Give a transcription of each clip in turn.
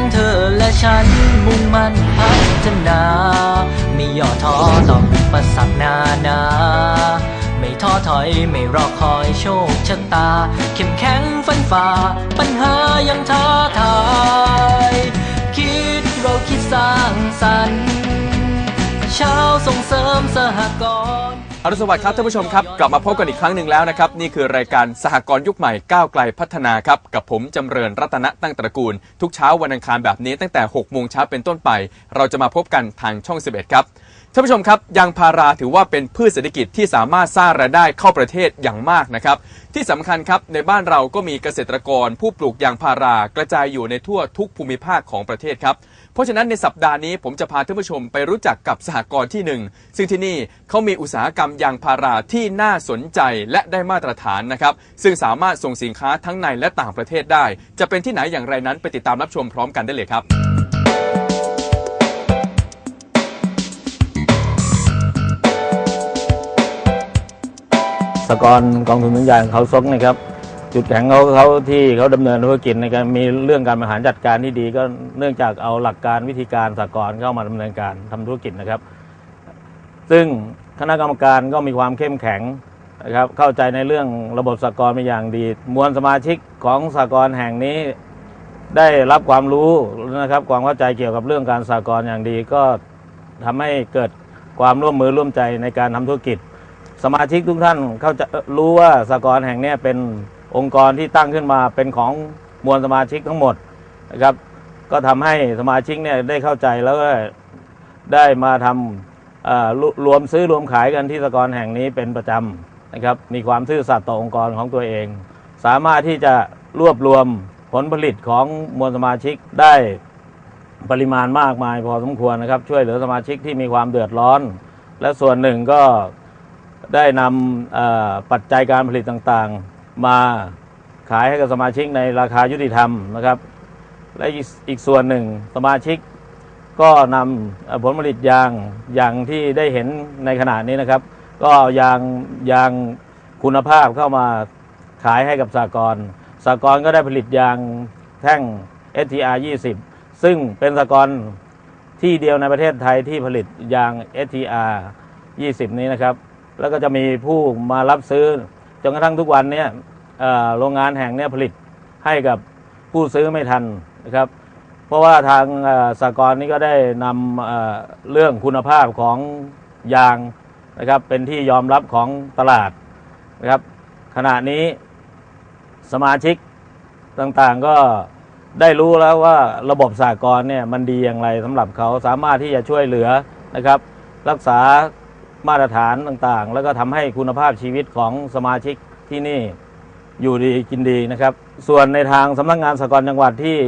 งเธอและฉันมุ่งมั่นพัฒนาไม่ย่อท้อต่ออุปสรรคนานา ไม่ท้อถอยไม่รอคอยโชคชะตา เข้มแข็งฟันฝ่า ปัญหายังท้าทาย คิดเราคิดสร้างสรรค์เช้าส่งเสริมสหกรณ์ อรุณสวัสดิ์ครับท่านผู้ชมครับ กลับมาพบกันอีกครั้งหนึ่งแล้วนะครับ นี่คือรายการสหกรณ์ยุคใหม่ก้าวไกลพัฒนาครับ กับผมจำเริญรัตนตั้งตระกูล ทุกเช้าวันอังคารแบบนี้ตั้งแต่6โมงเช้าเป็นต้นไป เราจะมาพบกันทางช่อง 11 ครับ ท่านผู้ชมครับยางพาราถือว่าเป็นพืชเศรษฐกิจที่สามารถสร้างรายได้เข้าประเทศอย่างมากนะครับ ที่สำคัญครับในบ้านเราก็มีเกษตรกร ผู้ปลูกยางพารากระจายอยู่ในทั่วทุกภูมิภาคของประเทศครับ เพราะฉะนั้นในสัปดาห์นี้ผมจะพาท่านผู้ชมไปรู้จักกับสหกรณ์ที่หนึ่งซึ่งที่นี่เขามีอุตสาหกรรมยางพาราที่น่าสนใจและได้มาตรฐานนะครับ ซึ่งสามารถส่งสินค้าทั้งในและต่างประเทศได้ จะเป็นที่ไหนอย่างไรนั้นไปติดตามรับชมพร้อมกันได้เลยครับ สกรกองทุนน้ำยางเขาซกนะครับ จุดแข็งเขาเขาที่เขาดำเนินธุรกิจในการมีเรื่องการบริหารจัดการที่ดี ก็เนื่องจากเอาหลักการวิธีการสกรเข้ามาดำเนินการทำธุรกิจนะครับ ซึ่งคณะกรรมการก็มีความเข้มแข็งนะครับเข้าใจในเรื่องระบบสหกรเป็นอย่างดี มวลสมาชิกของสหกรแห่งนี้ ได้รับความรู้นะครับความเข้าใจเกี่ยวกับเรื่องการสหกรอย่างดี ก็ทำให้เกิดความร่วมมือร่วมใจในการทำธุรกิจ สมาชิกทุกท่านเขาจะรู้ว่าสหกรณ์แห่งนี้เป็นองค์กรที่ตั้งขึ้นมาเป็นของมวลสมาชิกทั้งหมดนะครับ ก็ทำให้สมาชิกเนี่ยได้เข้าใจแล้วก็ได้มาทำเอ่อรวมซื้อรวมขายกันที่สหกรณ์แห่งนี้เป็นประจำนะครับ มีความซื่อสัตย์ต่อองค์กรของตัวเอง สามารถที่จะรวบรวมผลผลิตของมวลสมาชิกได้ปริมาณมากมายพอสมควรนะครับ ช่วยเหลือสมาชิกที่มีความเดือดร้อน และส่วนหนึ่งก็ ได้นำปัจจัยการผลิตต่างๆ มาขายให้กับสมาชิกในราคายุติธรรมนะครับ และอีกส่วนหนึ่งสมาชิกก็นำผลผลิตยางอย่างที่ได้เห็นในขณะนี้นะครับ ก็เอายางยางคุณภาพเข้ามาขายให้กับสากลสากลก็ได้ผลิตยางแท่ง STR 20 ซึ่งเป็นสากลที่เดียวในประเทศไทยที่ผลิตยาง STR 20 นี้นะครับ แล้วก็จะมีผู้มารับซื้อจนกระทั่งทุกวันเนี้ยโรงงานแห่งเนี้ยผลิตให้กับผู้ซื้อไม่ทันนะครับ เพราะว่าทางสากลนี้ก็ได้นำเอ่อเรื่องคุณภาพของยางนะครับเป็นที่ยอมรับของตลาดนะครับขณะนี้สมาชิกต่างๆก็ได้รู้แล้วว่าระบบสากลเนี่ยมันดีอย่างไรสำหรับเขาสามารถที่จะช่วยเหลือนะครับ รักษา มาตรฐานต่างๆ แล้วก็ทำให้คุณภาพชีวิตของสมาชิกที่นี่อยู่ดีกินดีนะครับ ส่วนในทางสำนักงานสหกรณ์จังหวัดที่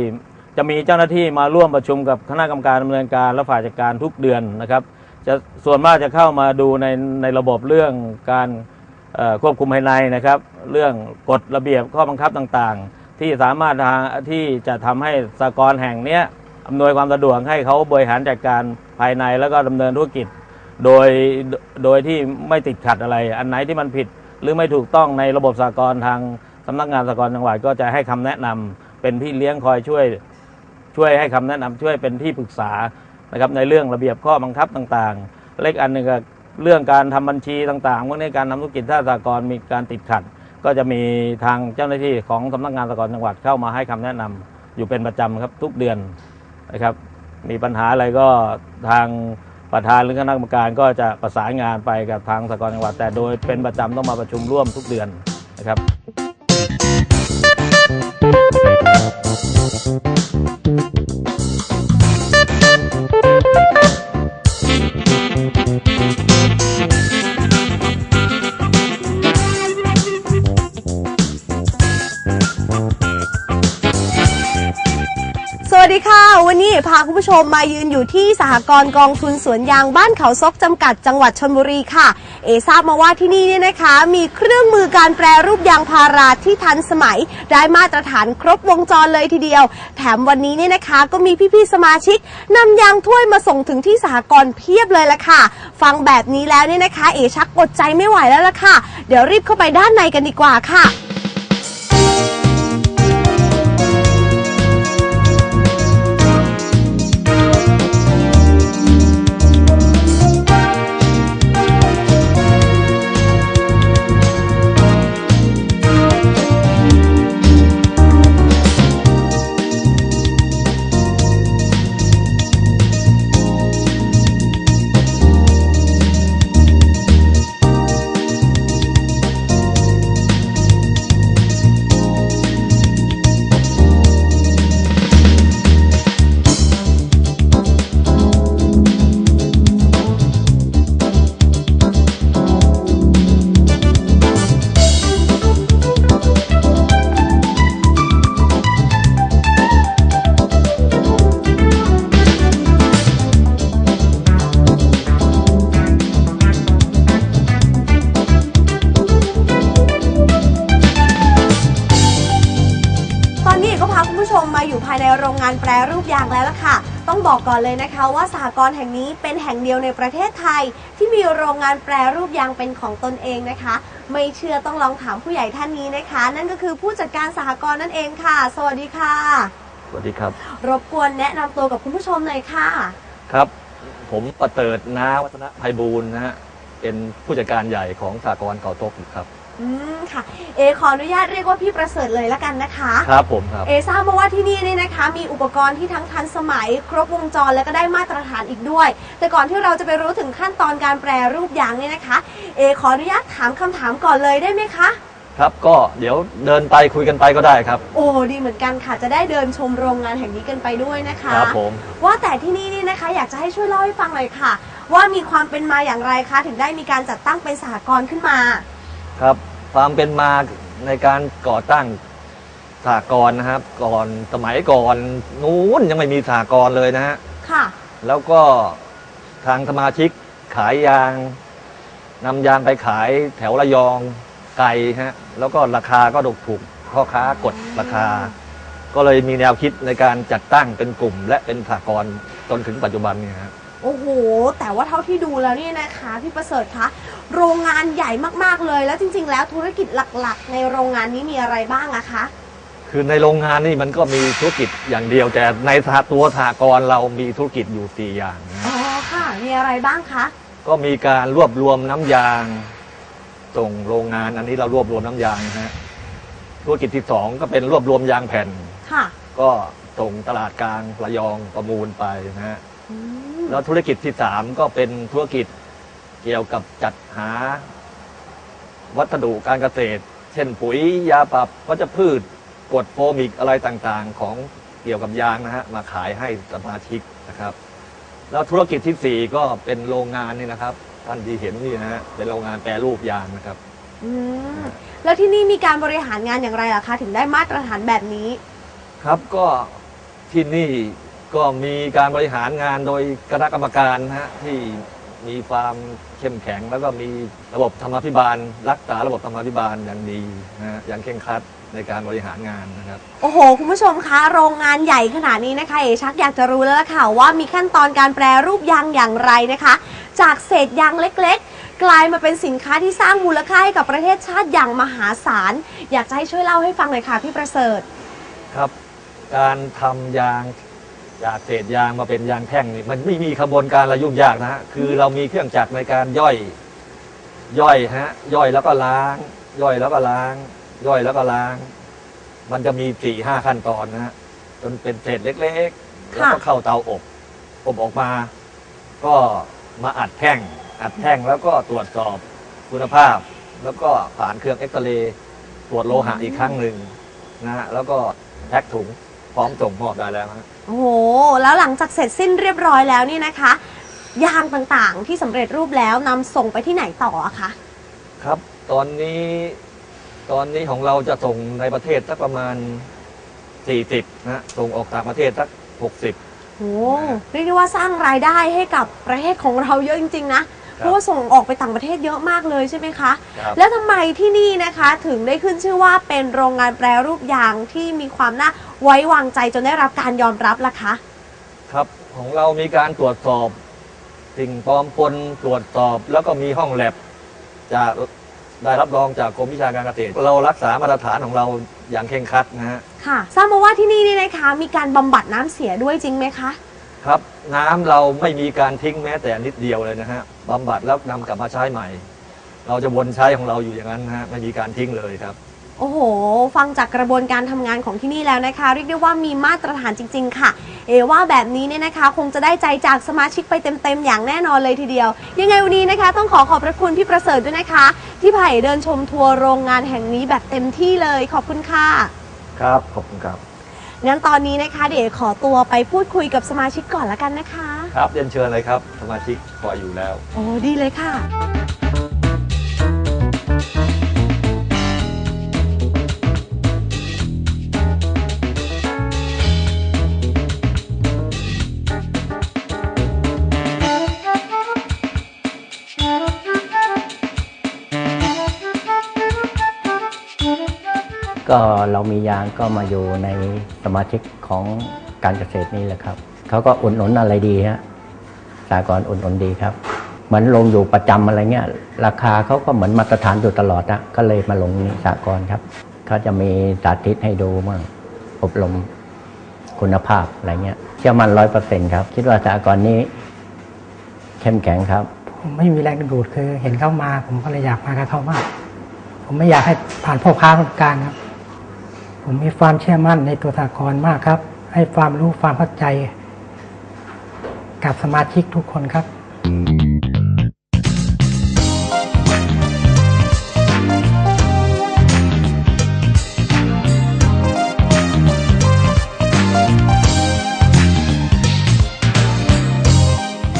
จะมีเจ้าหน้าที่มาร่วมประชุมกับคณะกรรมการดำเนินการและฝ่ายจัดการทุกเดือนนะครับจะส่วนมากจะเข้ามาดูในในระบบเรื่องการควบคุมภายในนะครับ เรื่องกฎระเบียบข้อบังคับต่างๆ ที่สามารถทางที่จะทำให้สกรแห่งเนี้ยอำนวยความสะดวกให้เขาบริหารจัดการภายในแล้วก็ดำเนินธุรกิจ โดยโดยที่ไม่ติดขัดอะไร อันไหนที่มันผิดหรือไม่ถูกต้องในระบบสากลทางสำนักงานสากลจังหวัดก็จะให้คำแนะนำเป็นพี่เลี้ยงคอยช่วย ช่วยให้คำแนะนำช่วยเป็นที่ปรึกษานะครับในเรื่องระเบียบข้อบังคับต่างๆ เล็กอันหนึ่งก็เรื่องการทำบัญชีต่างๆพวกนี้การทำธุรกิจถ้าสากลมีการติดขัด ก็จะมีทางเจ้าหน้าที่ของสำนักงานสากลจังหวัดเข้ามาให้คำแนะนำอยู่เป็นประจำครับทุกเดือนนะครับ มีปัญหาอะไรก็ทาง ประธานหรือคณะกรรมการก็จะประสานงานไปกับทางสากลจังหวัด แต่โดยเป็นประจำต้องมาประชุมร่วมทุกเดือนนะครับ พาคุณผู้ชมมายืนอยู่ที่สหกรณ์กองทุนสวนยางบ้านเขาซกจำกัดจังหวัดชนบุรีค่ะ เอทราบมาว่าที่นี่เนี่ยนะคะ มีเครื่องมือการแปรรูปยางพาราที่ทันสมัย ได้มาตรฐานครบวงจรเลยทีเดียว แถมวันนี้เนี่ยนะคะ ก็มีพี่ๆสมาชิกนำยางถ้วยมาส่งถึงที่สหกรณ์เพียบเลยละค่ะ ฟังแบบนี้แล้วเนี่ยนะคะ เอชักอดใจไม่ไหวแล้วละค่ะ เดี๋ยวรีบเข้าไปด้านในกันดีกว่าค่ะ เลยนะคะว่าสหกรณ์แห่งนี้เป็นแห่งเดียวในประเทศไทย ที่มีโรงงานแปรรูปยางเป็นของตนเองนะคะ ไม่เชื่อต้องลองถามผู้ใหญ่ท่านนี้นะคะ นั่นก็คือผู้จัดการสหกรณ์นั่นเองค่ะ สวัสดีค่ะ สวัสดีครับ รบกวนแนะนำตัวกับคุณผู้ชมหน่อยค่ะ ครับ ผมประเติดนาวัฒนภัยบูลย์นะฮะเป็นผู้จัดการใหญ่ของสากลเก่าตกครับ อืมค่ะ เอขออนุญาตเรียกว่าพี่ประเสริฐเลยละกันนะคะ ครับผมครับ เอทราบมาว่าที่นี่เนี่ยนะคะ มีอุปกรณ์ที่ทั้งทันสมัย ครบวงจรและก็ได้มาตรฐานอีกด้วย แต่ก่อนที่เราจะไปรู้ถึงขั้นตอนการแปรรูปยางเนี่ยนะคะ เอขออนุญาตถามคำถามก่อนเลยได้ไหมคะ ครับ ก็เดี๋ยวเดินไปคุยกันไปก็ได้ครับ โอ้ดีเหมือนกันค่ะ จะได้เดินชมโรงงานแห่งนี้กันไปด้วยนะคะ ครับผม ว่าแต่ที่นี่นี่นะคะ อยากจะให้ช่วยเล่าให้ฟังหน่อยค่ะ ว่ามีความเป็นมาอย่างไรคะถึงได้มีการจัดตั้งเป็นสหกรณ์ขึ้นมา ครับ ความเป็นมาในการก่อตั้งสากลนะครับ ก่อนสมัยก่อนนู้นยังไม่มีสากลเลยนะฮะค่ะ แล้วก็ทางสมาชิกขายยางนำยางไปขายแถวระยองไกลฮะแล้วก็ราคาก็ถูกถูกพ่อค้ากดราคา ก็เลยมีแนวคิดในการจัดตั้งเป็นกลุ่ม และเป็นสากลจนถึงปัจจุบันเนี่ยฮะ โอ้โห แต่ว่าเท่าที่ดูแล้วเนี่ยนะคะพี่ประเสริฐคะโรงงานใหญ่มากๆเลย แล้วจริง ๆ แล้วธุรกิจหลักๆ ในโรงงานนี้มีอะไรบ้างอะคะ คือในโรงงานนี่มันก็มีธุรกิจอย่างเดียว แต่ในสหตัวสากลเรามีธุรกิจอยู่สี่อย่างนะอ๋ฮะอค่ะ มีอะไรบ้างคะก็มีการรวบรวมน้ำยางส่งโรงงานอันนี้เรารวบรวมน้ำยางนะฮะธุรกิจที่สองก็เป็นรวบรวมยางแผ่น ค่ะ ก็ส่งตลาดกลางระยองประมูลไปนะฮะอืม แล้วธุรกิจที่สามก็เป็นธุรกิจเกี่ยวกับจัดหา วัสดุการเกษตร เช่นปุ๋ยยาปรับวัชพืชกรดโฟมิกอะไรต่างๆ ของเกี่ยวกับยางนะฮะมาขายให้สมาชิกนะครับ แล้วธุรกิจที่สี่ก็เป็นโรงงานนี่นะครับท่านที่เห็นนี่นะฮะเป็นโรงงานแปรรูปยางนะครับ อืมแล้วที่นี่มีการบริหารงานอย่างไรล่ะคะ ถึงได้มาตรฐานแบบนี้ ครับก็ที่นี่ ก็มีการบริหารงานโดยคณะกรรมการนะฮะที่มีความเข้มแข็ง แล้วก็มีระบบธรรมาภิบาล รักษาระบบธรรมาภิบาลอย่างดีนะฮะอย่างเคร่งครัดในการบริหารงานนะครับ โอ้โห คุณผู้ชมคะโรงงานใหญ่ขนาดนี้นะคะเอชักอยากจะรู้แล้วล่ะค่ะว่ามีขั้นตอนการแปรรูปยางอย่างไรนะคะ จากเศษยางเล็กๆ กลายมาเป็นสินค้าที่สร้างมูลค่าให้กับประเทศชาติอย่างมหาศาล อยากจะให้ช่วยเล่าให้ฟังหน่อยค่ะพี่ประเสริฐ ครับ การทำยาง จากเศษยางมาเป็นยางแท่งนี่มันไม่มีขบวนการอะไรยุ่งยากนะฮะคือเรามีเครื่องจักรในการย่อยย่อยฮะย่อยแล้วก็ล้าง ย่อยแล้วก็ล้าง ย่อยแล้วก็ล้าง มันจะมีสี่ห้าขั้นตอนนะฮะจนเป็นเศษเล็กๆแล้วก็เข้าเตาอบ อบออกมา ก็มาอัดแท่ง อัดแท่งแล้วก็ตรวจสอบคุณภาพ แล้วก็ผ่านเครื่องเอ็กซเรย์ตรวจโลหะอีกครั้งหนึ่งนะฮะแล้วก็แพ็คถุง พร้อมส่งมอบได้แล้วฮะโอ้โห แล้วหลังจากเสร็จสิ้นเรียบร้อยแล้วนี่นะคะ ยางต่างๆที่สำเร็จรูปแล้วนำส่งไปที่ไหนต่ออะคะ ครับ ตอนนี้ตอนนี้ของเราจะส่งในประเทศสักประมาณ 40นะฮะส่งออกต่างประเทศสัก 60 โอ้เรียกได้ว่าสร้างรายได้ให้กับประเทศของเราเยอะจริง ๆ นะ เพราะว่าส่งออกไปต่างประเทศเยอะมากเลยใช่ไหมคะ ครับแล้วทำไมที่นี่นะคะถึงได้ขึ้นชื่อว่าเป็นโรงงานแปรรูปยางที่มีความน่าไว้วางใจจนได้รับการยอมรับล่ะคะ ครับของเรามีการตรวจสอบ สิ่งปลอมปนตรวจสอบแล้วก็มีห้องแลบจากได้รับรองจากกรมวิชาการเกษตร เรารักษามาตรฐานของเราอย่างเคร่งครัดนะฮะค่ะทราบมาว่าที่นี่นี่นะคะ มีการบำบัดน้ำเสียด้วยจริงไหมคะ ครับ น้ำเราไม่มีการทิ้งแม้แต่นิดเดียวเลยนะฮะบำบัดแล้วนำกลับมาใช้ใหม่ เราจะวนใช้ของเราอยู่อย่างนั้นนะฮะไม่มีการทิ้งเลยครับ โอ้โห ฟังจากกระบวนการทำงานของที่นี่แล้วนะคะ เรียกได้ว่ามีมาตรฐานจริง ๆ ค่ะ เอว่าแบบนี้เนี่ยนะคะ คงจะได้ใจจากสมาชิกไปเต็ม ๆ อย่างแน่นอนเลยทีเดียว ยังไงวันนี้นะคะ ต้องขอขอบพระคุณพี่ประเสริฐด้วยนะคะ ที่ไผ่เดินชมทัวร์โรงงานแห่งนี้แบบเต็มที่เลย ขอบคุณค่ะ ครับ ขอบคุณครับ งั้นตอนนี้นะคะเดี๋ยวขอตัวไปพูดคุยกับสมาชิกก่อนละกันนะคะ ครับเรียนเชิญเลยครับ สมาชิกคอยอยู่แล้ว โอ้ดีเลยค่ะ ก็เรามียางก็มาอยู่ในสมาชิกของการเกษตรนี่แหละครับเขาก็อุดหนุนอะไรดีฮะสากรอุดหนุนดีครับ เหมือนลงอยู่ประจำอะไรเงี้ย ราคาเขาก็เหมือนมาตรฐานอยู่ตลอดนะก็เลยมาลงสากรครับเขาจะมีสาธิตให้ดูมั่งอบรมคุณภาพอะไรเงี้ยเชื่อมันร้อยเปอร์เซ็นครับ คิดว่าสากรนี้ เข้มแข็งครับผมไม่มีแรงดึงดูดคือ เห็นเข้ามา ผมก็เลยอยากมากับเขามาก ผมไม่อยากให้ผ่านพ่อค้าคนกลางครับ ผมมีความเชื่อมั่นในตัวสากลมากครับ ให้ความรู้ความเข้าใจ กับสมาชิกทุกคนครับ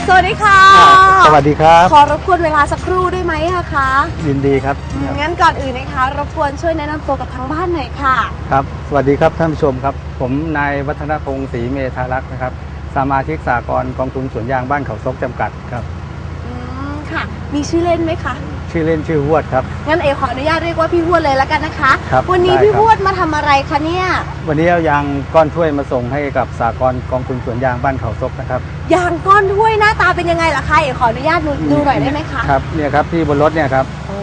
สวัสดีค่ะ สวัสดีครับ ขอรบกวนเวลาสักครู่ได้ไหมอะคะ ยินดีครับ งั้นก่อนอื่นนะคะ รบกวนช่วยแนะนำตัวกับทางบ้านหน่อยค่ะ ครับ สวัสดีครับท่านผู้ชมครับ ผมนายวัฒนพงศ์ศรีเมธารักษ์นะครับ สมาชิกสากลกองทุนสวนยางบ้านเขาซกจำกัดครับ อืมค่ะ มีชื่อเล่นไหมคะ ชื่อเล่นชื่อหวดครับ งั้นเอขออนุญาตเรียกว่าพี่ฮวดเลยแล้วกันนะคะ ครับวันนี้ได้พี่ครับฮวดมาทำอะไรคะเนี่ยวันนี้เอายางก้อนถ้วยมาส่งให้กับสากลกองทุนสวนยางบ้านเขาซกนะครับยางก้อนถ้วยหน้าตาเป็นยังไงล่ะคะเอขออนุญาตดูดูหน่อยได้ไหมคะครับเนี่ยครับที่บนรถเนี่ยครับโอ้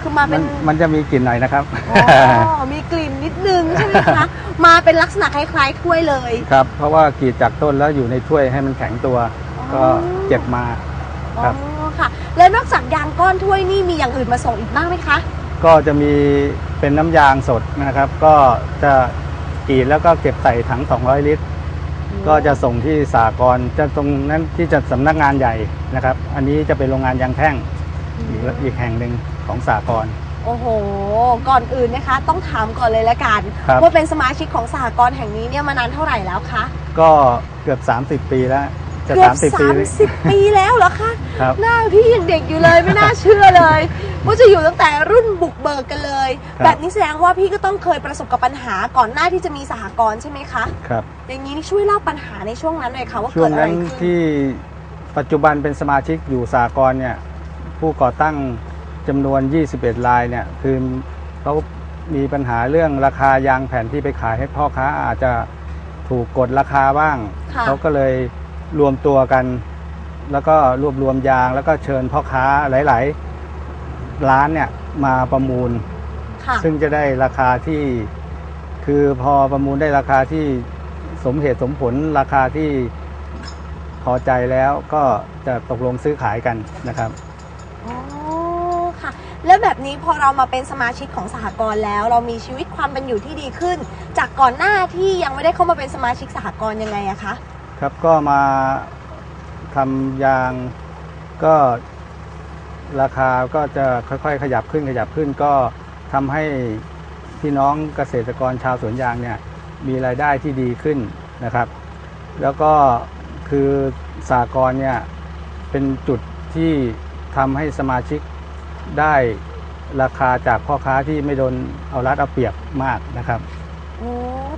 คือมาเป็มันนมันจะมีกลิ่นหน่อยนะครับ อ๋อมีกลิ่นนิดนึงใช่ไหมคะ มาเป็นลักษณะคล้ายๆถ้วยเลย ครับเพราะว่ากรีดจากต้นแล้วอยู่ในถ้วยให้มันแข็งตัว ก็เก็บมาครับ อ๋อ ค่ะ แล้วนอกจากยางก้อนถ้วยนี่มีอย่างอื่นมาส่งอีกบ้างไหมคะ ก็จะมีเป็นน้ำยางสดนะครับ ก็จะกรีดแล้วก็เก็บใส่ถัง 200 ลิตร ก็จะส่งที่สากลจะตรงนั้นที่จะสำนักงานใหญ่นะครับ อันนี้จะเป็นโรงงานยางแท่งอีกอีกแห่งหนึ่งของสากล โอ้โห ก่อนอื่นนะคะ ต้องถามก่อนเลยละกัน ครับ ว่าเป็นสมาชิกของสหกรณ์แห่งนี้เนี่ยมานานเท่าไหร่แล้วคะ ก็เกือบ 30 ปีแล้ว จะเกือบ30ปีสามสิบปีแล้วเหรอคะ ครับ หน้าพี่ยังเด็กอยู่เลยไม่น่าเชื่อเลยว่าจะอยู่ตั้งแต่รุ่นบุกเบิกกันเลย ครับ แบบนี้แสดงว่าพี่ก็ต้องเคยประสบกับปัญหาก่อนหน้าที่จะมีสหกรณ์ใช่ไหมคะ ครับ อย่างนี้นี่ช่วยเล่าปัญหาในช่วงนั้นหน่อยค่ะว่าช่วเกิงดอะไรนั้นขึ้นที่ปัจจุบันเป็นสมาชิกอยู่สากลเนี่ยผู้ก่อตั้งจำนวน 21 รายเนี่ยคือเขามีปัญหาเรื่องราคายางแผ่นที่ไปขายให้พ่อค้าอาจจะถูกกดราคาบ้าง ค่ะ เขาก็เลย รวมตัวกัน แล้วก็รวบรวมยาง แล้วก็เชิญพ่อค้าหลาย ๆ ร้านเนี่ยมาประมูล ค่ะ ซึ่งจะได้ราคาที่คือพอประมูลได้ราคาที่สมเหตุสมผลราคาที่พอใจแล้วก็จะตกลงซื้อขายกันนะครับ อ๋อค่ะ แล้วแบบนี้พอเรามาเป็นสมาชิกของสหกรณ์แล้ว เรามีชีวิตความเป็นอยู่ที่ดีขึ้น จากก่อนหน้าที่ยังไม่ได้เข้ามาเป็นสมาชิกสหกรณ์ยังไงอะคะ ครับก็มาทำยางก็ราคาก็จะค่อยๆ ขยับขึ้นขยับขึ้นก็ทำให้พี่น้องเกษตรกรชาวสวนยางเนี่ยมีรายได้ที่ดีขึ้นนะครับ แล้วก็คือสากลเนี่ยเป็นจุดที่ทำให้สมาชิกได้ราคาจากพ่อค้าที่ไม่โดนเอารัดเอาเปรียบมากนะครับ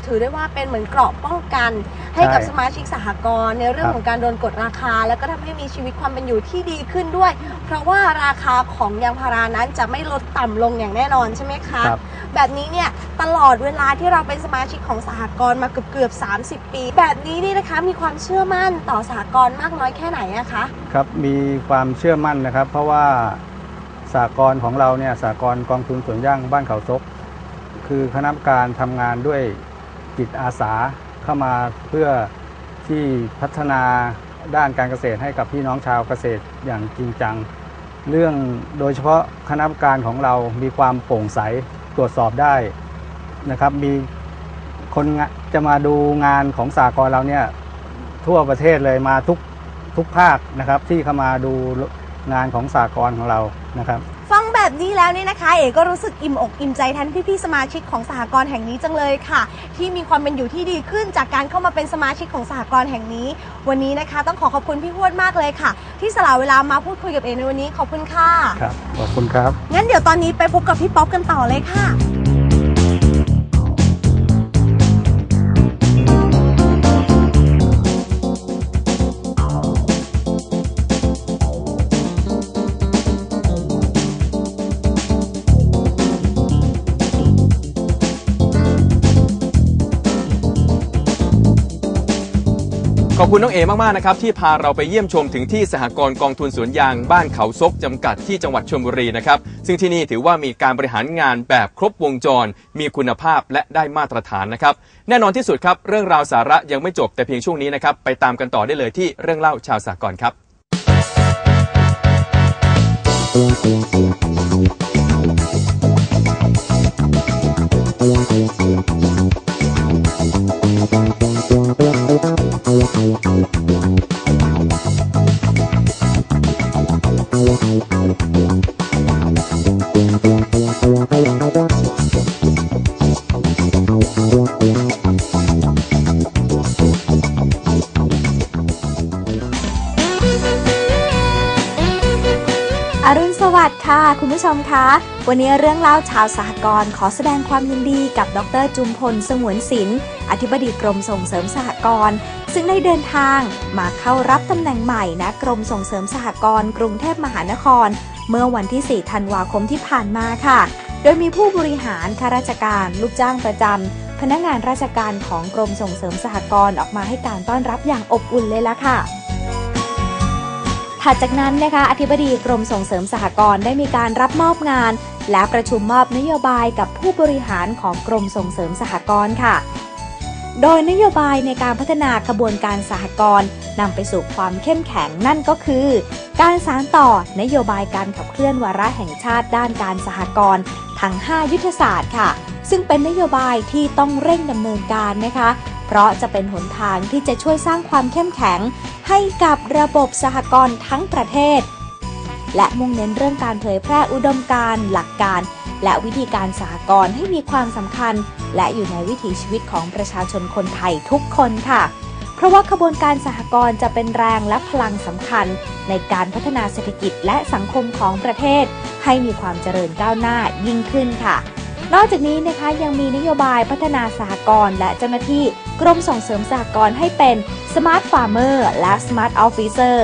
ถือได้ว่าเป็นเหมือนเกราะป้องกัน ให้กับใช่สมาชิกสหกรณ์ในเรื่องครับของการโดนกดราคา แล้วก็ทำให้มีชีวิตความเป็นอยู่ที่ดีขึ้นด้วย เพราะว่าราคาของยางพารานั้นจะไม่ลดต่ำลงอย่างแน่นอนใช่ไหมคะครับแบบนี้เนี่ยตลอดเวลาที่เราเป็นสมาชิกของสหกรณ์มาเกือบเกือบๆ30 ปี แบบนี้นี่นะคะมีความเชื่อมั่นต่อสหกรณ์มากน้อยแค่ไหนอะคะครับมีความเชื่อมั่นนะครับ เพราะว่าสากลของเราเนี่ยสากลกองทุนสวนย่างบ้านเขาซก คือคณะกรรมการทำงานด้วย จิตอาสาเข้ามาเพื่อที่พัฒนาด้านการเกษตรให้กับพี่น้องชาวเกษตรอย่างจริงจัง เรื่องโดยเฉพาะคณะกรรมการของเรามีความโปร่งใสตรวจสอบได้นะครับมีคนจะมาดูงานของสากลเราเนี่ยทั่วประเทศเลยมาทุกทุกภาคนะครับที่เข้ามาดูงานของสากลของเรานะครับ แบบนี้แล้วเนี่ยนะคะ เอ๋ก็รู้สึกอิ่มอกอิ่มใจแทนพี่ๆสมาชิกของสหกรณ์แห่งนี้จังเลยค่ะ ที่มีความเป็นอยู่ที่ดีขึ้นจากการเข้ามาเป็นสมาชิกของสหกรณ์แห่งนี้ วันนี้นะคะ ต้องขอขอบคุณพี่ฮวดมากเลยค่ะ ที่สละเวลามาพูดคุยกับเอ๋ในวันนี้ขอบคุณค่ะครับขอบคุณครับงั้นเดี๋ยวตอนนี้ไปพบกับพี่ป๊อปกันต่อเลยค่ะ ขอบคุณน้องเอมากๆนะครับที่พาเราไปเยี่ยมชมถึงที่สหกรณ์กองทุนสวนยางบ้านเขาซกจำกัดที่จังหวัดชลบุรีนะครับซึ่งที่นี่ถือว่ามีการบริหารงานแบบครบวงจร มีคุณภาพและได้มาตรฐานนะครับแน่นอนที่สุดครับเรื่องราวสาระยังไม่จบแต่เพียงช่วงนี้นะครับไปตามกันต่อได้เลยที่เรื่องเล่าชาวสหกรณ์ครับ อรุณสวัสดิ์ค่ะ คุณผู้ชมคะ วันนี้เรื่องเล่าชาวสหกรณ์ขอแสดงความยินดีกับ ดรจุมพลสงวนศิลป์อธิบดีกรมส่งเสริมสหกรณ์ ซึ่งได้เดินทางมาเข้ารับตำแหน่งใหม่นะกรมส่งเสริมสหกรณ์กรุงเทพมหานคร เมื่อวันที่ 4 ธันวาคมที่ผ่านมาค่ะ โดยมีผู้บริหารข้าราชการ ลูกจ้างประจำพนักงานราชการของกรมส่งเสริมสหกรณ์ออกมาให้การต้อนรับอย่างอบอุ่นเลยล่ะค่ะถัดจากนั้นนะคะอธิบดีกรมส่งเสริมสหกรณ์ได้มีการรับมอบงาน และประชุมมอบนโยบายกับผู้บริหารของกรมส่งเสริมสหกรณ์ค่ะ โดยนโยบายในการพัฒนาขบวนการสหกรณ์นำไปสู่ความเข้มแข็งนั่นก็คือ การสานต่อนโยบายการขับเคลื่อนวาระแห่งชาติด้านการสหกรณ์ทั้ง 5 ยุทธศาสตร์ค่ะ ซึ่งเป็นนโยบายที่ต้องเร่งดำเนินการนะคะ เพราะจะเป็นหนทางที่จะช่วยสร้างความเข้มแข็ง ให้กับระบบสหกรณ์ทั้งประเทศ และมุ่งเน้นเรื่องการเผยแพร่อุดมการณ์หลักการ และวิธีการสหกรณ์ให้มีความสำคัญ และอยู่ในวิถีชีวิตของประชาชนคนไทยทุกคนค่ะ เพราะว่าขบวนการสหกรณ์จะเป็นแรงและพลังสำคัญ ในการพัฒนาเศรษฐกิจและสังคมของประเทศ ให้มีความเจริญก้าวหน้ายิ่งขึ้นค่ะ นอกจากนี้นะคะยังมีนโยบายพัฒนาสหกรณ์และเจ้าหน้าที่กรมส่งเสริมสหกรณ์ให้เป็น Smart Farmer และ Smart Officer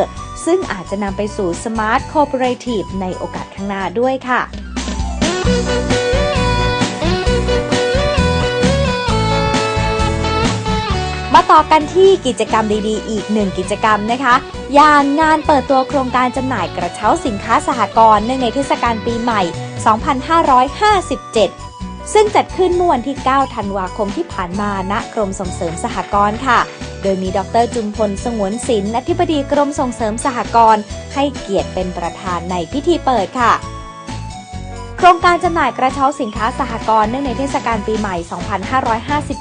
ซึ่งอาจจะนำไปสู่ Smart Cooperative ในโอกาสข้างหน้าด้วยค่ะมาต่อกันที่กิจกรรมดีๆ อีกหนึ่งกิจกรรมนะคะ อย่างงานเปิดตัวโครงการจำหน่ายกระเช้าสินค้าสหกรณ์เนื่องในเทศกาลปีใหม่ 2557 ซึ่งจัดขึ้นเมื่อวันที่ 9 ธันวาคมที่ผ่านมาณกรมส่งเสริมสหกรณ์ค่ะ โดยมีดรจุมพลสงวนศิลป์อธิบดีกรมส่งเสริมสหกรณ์ให้เกียรติเป็นประธานในพิธีเปิดค่ะโครงการจำหน่ายกระเช้าสินค้าสหกรณ์เนื่องในเทศกาลปีใหม่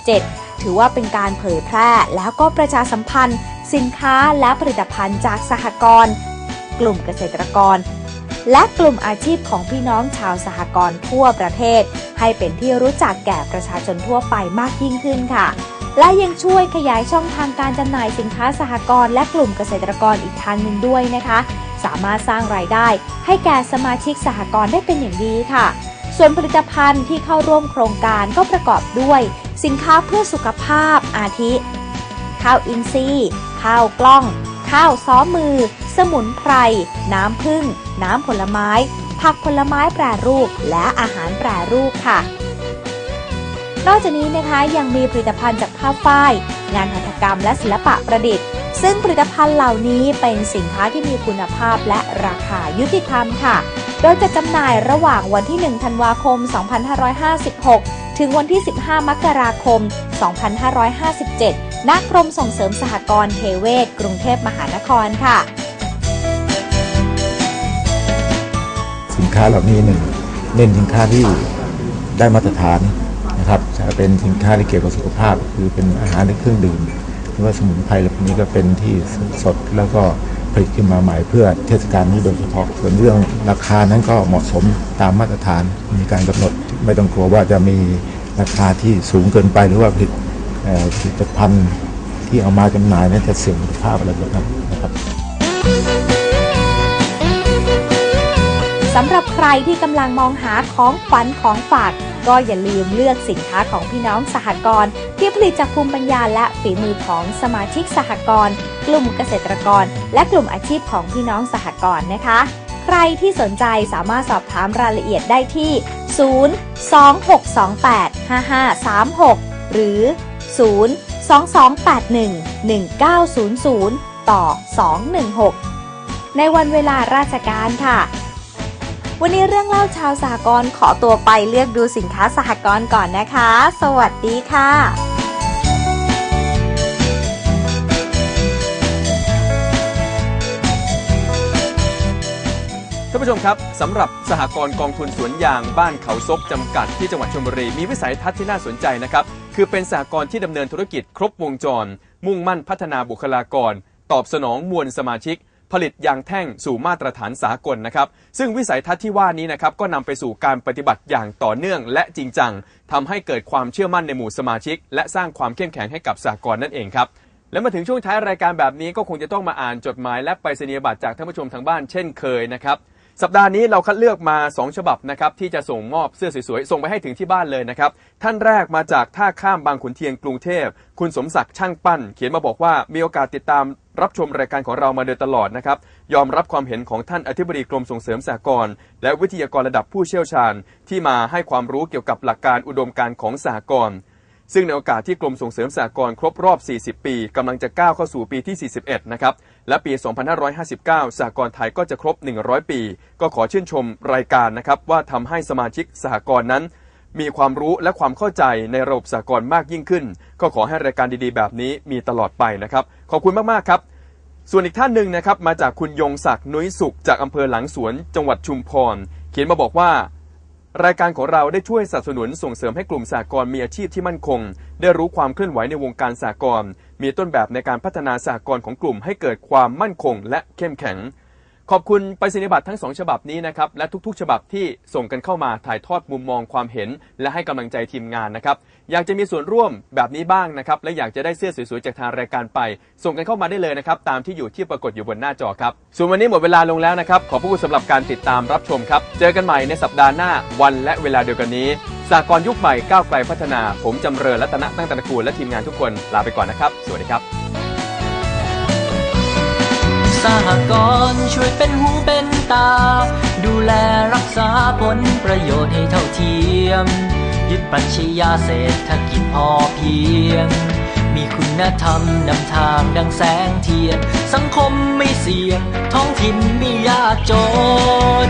2557 ถือว่าเป็นการเผยแพร่แล้วก็ประชาสัมพันธ์ สินค้าและผลิตภัณฑ์จากสหกรณ์กลุ่มเกษตรกร และกลุ่มอาชีพของพี่น้องชาวสหกรณ์ทั่วประเทศ ให้เป็นที่รู้จักแก่ประชาชนทั่วไปมากยิ่งขึ้นค่ะ และยังช่วยขยายช่องทางการจำหน่ายสินค้าสหกรณ์และกลุ่มเกษตรกรอีกทางหนึ่งด้วยนะคะ สามารถสร้างรายได้ให้แก่สมาชิกสหกรณ์ได้เป็นอย่างดีค่ะ ส่วนผลิตภัณฑ์ที่เข้าร่วมโครงการก็ประกอบด้วย สินค้าเพื่อสุขภาพอาทิ ข้าวอินทรีย์ ข้าวกล้อง ข้าวซ้อมมือ สมุนไพร น้ำผึ้ง น้ำผลไม้ ผักผลไม้แปรรูป และอาหารแปรรูปค่ะ นอกจากนี้นะคะยังมีผลิตภัณฑ์จากผ้าฝ้าย งานหัตถกรรมและศิลปะประดิษฐ์ ซึ่งผลิตภัณฑ์เหล่านี้เป็นสินค้าที่มีคุณภาพและราคายุติธรรมค่ะ โดยจะจำหน่ายระหว่างวันที่ 1 ธันวาคม 2556 ถึงวันที่ 15 มกราคม 2557ณกรมส่งเสริมสหกรณ์เทเวศกรุงเทพมหานครค่ะ ค้าเหล่านี้หนึ่งเน้นสินค้าที่ได้มาตรฐานนะครับจะเป็นสินค้าที่เกี่ยวกับสุขภาพ คือเป็นอาหารและเครื่องดื่มหรือว่าสมุนไพรเหล่านี้ก็เป็นที่สดแล้วก็ผลิตขึ้นมาใหม่เพื่อเทศกาลนี้โดยเฉพาะส่วนเรื่องราคานั้นก็เหมาะสมตามมาตรฐานมีการกำหนดไม่ต้องกลัวว่าจะมีราคาที่สูงเกินไปหรือว่าผลิตผลิตภัณฑ์ที่เอามาจำหน่ายนั้นจะเสื่อมคุณภาพอะไรแบบนั้นนะครับ สำหรับใครที่กำลังมองหาของขวัญของฝาก ก็อย่าลืมเลือกสินค้าของพี่น้องสหกรณ์ที่ผลิตจากภูมิปัญญาและฝีมือของสมาชิกสหกรณ์กลุ่มเกษตรกร และกลุ่มอาชีพของพี่น้องสหกรณ์นะคะ ใครที่สนใจสามารถสอบถามรายละเอียดได้ที่ 026285536 หรือ 022811900 ต่อ 216 ในวันเวลาราชการค่ะ วันนี้เรื่องเล่าชาวสหกรณ์ขอตัวไปเลือกดูสินค้าสหกรณ์ก่อนนะคะ สวัสดีค่ะท่านผู้ชมครับสำหรับสหกรณ์กองทุนสวนยางบ้านเขาซกจำกัดที่จังหวัดชลบุรีมีวิสัยทัศน์ที่น่าสนใจนะครับ คือเป็นสหกรณ์ที่ดำเนินธุรกิจครบวงจร มุ่งมั่นพัฒนาบุคลากร ตอบสนองมวลสมาชิก ผลิตยางแท่งสู่มาตรฐานสากลนะครับ ซึ่งวิสัยทัศน์ที่ว่านี้นะครับก็นำไปสู่การปฏิบัติอย่างต่อเนื่องและจริงจังทำให้เกิดความเชื่อมั่นในหมู่สมาชิก และสร้างความเข้มแข็งให้กับสากลนั่นเองครับและมาถึงช่วงท้ายรายการแบบนี้ก็คงจะต้องมาอ่านจดหมายและไปรษณียบัตรจากท่านผู้ชมทางบ้านเช่นเคยนะครับ สัปดาห์นี้เราคัดเลือกมา 2 ฉบับนะครับที่จะส่งมอบเสื้อสวยๆ ส่งไปให้ถึงที่บ้านเลยนะครับ ท่านแรกมาจากท่าข้ามบางขุนเทียนกรุงเทพ คุณสมศักดิ์ช่างปั้น เขียนมาบอกว่ามีโอกาสติดตามรับชมรายการของเรามาโดยตลอดนะครับ ยอมรับความเห็นของท่านอธิบดีกรมส่งเสริมสหกรณ์และวิทยากรระดับผู้เชี่ยวชาญ ที่มาให้ความรู้เกี่ยวกับหลักการอุดมการของสหกรณ์ซึ่งในโอกาสที่กรมส่งเสริมสหกรณ์ครบรอบ 40 ปีกำลังจะก้าวเข้าสู่ปีที่ 41 นะครับ และปี 2559 สหกรณ์ไทยก็จะครบ 100 ปี ก็ขอชื่นชมรายการนะครับว่าทำให้สมาชิกสหกรณ์นั้น มีความรู้และความเข้าใจในระบบสหกรณ์มากยิ่งขึ้น ก็ขอให้รายการดีๆ แบบนี้มีตลอดไปนะครับ ขอบคุณมากๆครับ ส่วนอีกท่านหนึ่งนะครับมาจากคุณยงศักดิ์นุ้ยสุข จากอำเภอหลังสวน จังหวัดชุมพร เขียนมาบอกว่ารายการของเราได้ช่วยสนับสนุนส่งเสริมให้กลุ่มสากลมีอาชีพที่มั่นคง ได้รู้ความเคลื่อนไหวในวงการสากล มีต้นแบบในการพัฒนาสากลของกลุ่มให้เกิดความมั่นคงและเข้มแข็ง ขอบคุณไปรษณียบัตรทั้งสองฉบับนี้นะครับ และทุกๆ ฉบับที่ส่งกันเข้ามาถ่ายทอดมุมมองความเห็น และให้กำลังใจทีมงานนะครับ อยากจะมีส่วนร่วมแบบนี้บ้างนะครับ และอยากจะได้เสื้อสวยๆจากทางรายการไป ส่งกันเข้ามาได้เลยนะครับ ตามที่อยู่ที่ปรากฏอยู่บนหน้าจอครับ ส่วนวันนี้หมดเวลาลงแล้วนะครับ ขอบคุณสำหรับการติดตามรับชมครับ เจอกันใหม่ในสัปดาห์หน้าวันและเวลาเดียวกันนี้ สากลยุคใหม่ก้าวไกลพัฒนา ผมจำเริญรัตนะตั้งตระกูลและทีมงานทุกคนลาไปก่อนนะครับ สวัสดีครับ สหกรณ์ช่วยเป็นหูเป็นตา ดูแลรักษาผลประโยชน์ให้เท่าเทียม ยึดปรัชญาเศรษฐกิจพอเพียง มีคุณธรรมนำทางดังแสงเทียน สังคมไม่เสี่ยงท้องถิ่นไม่ยากจน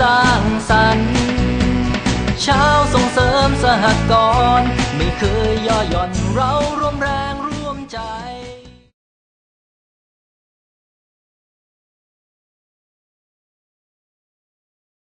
สร้างสรรค์ชาวส่งเสริมสหกรณ์ไม่เคยย่อหย่อนเราร่วมแรงร่วมใจ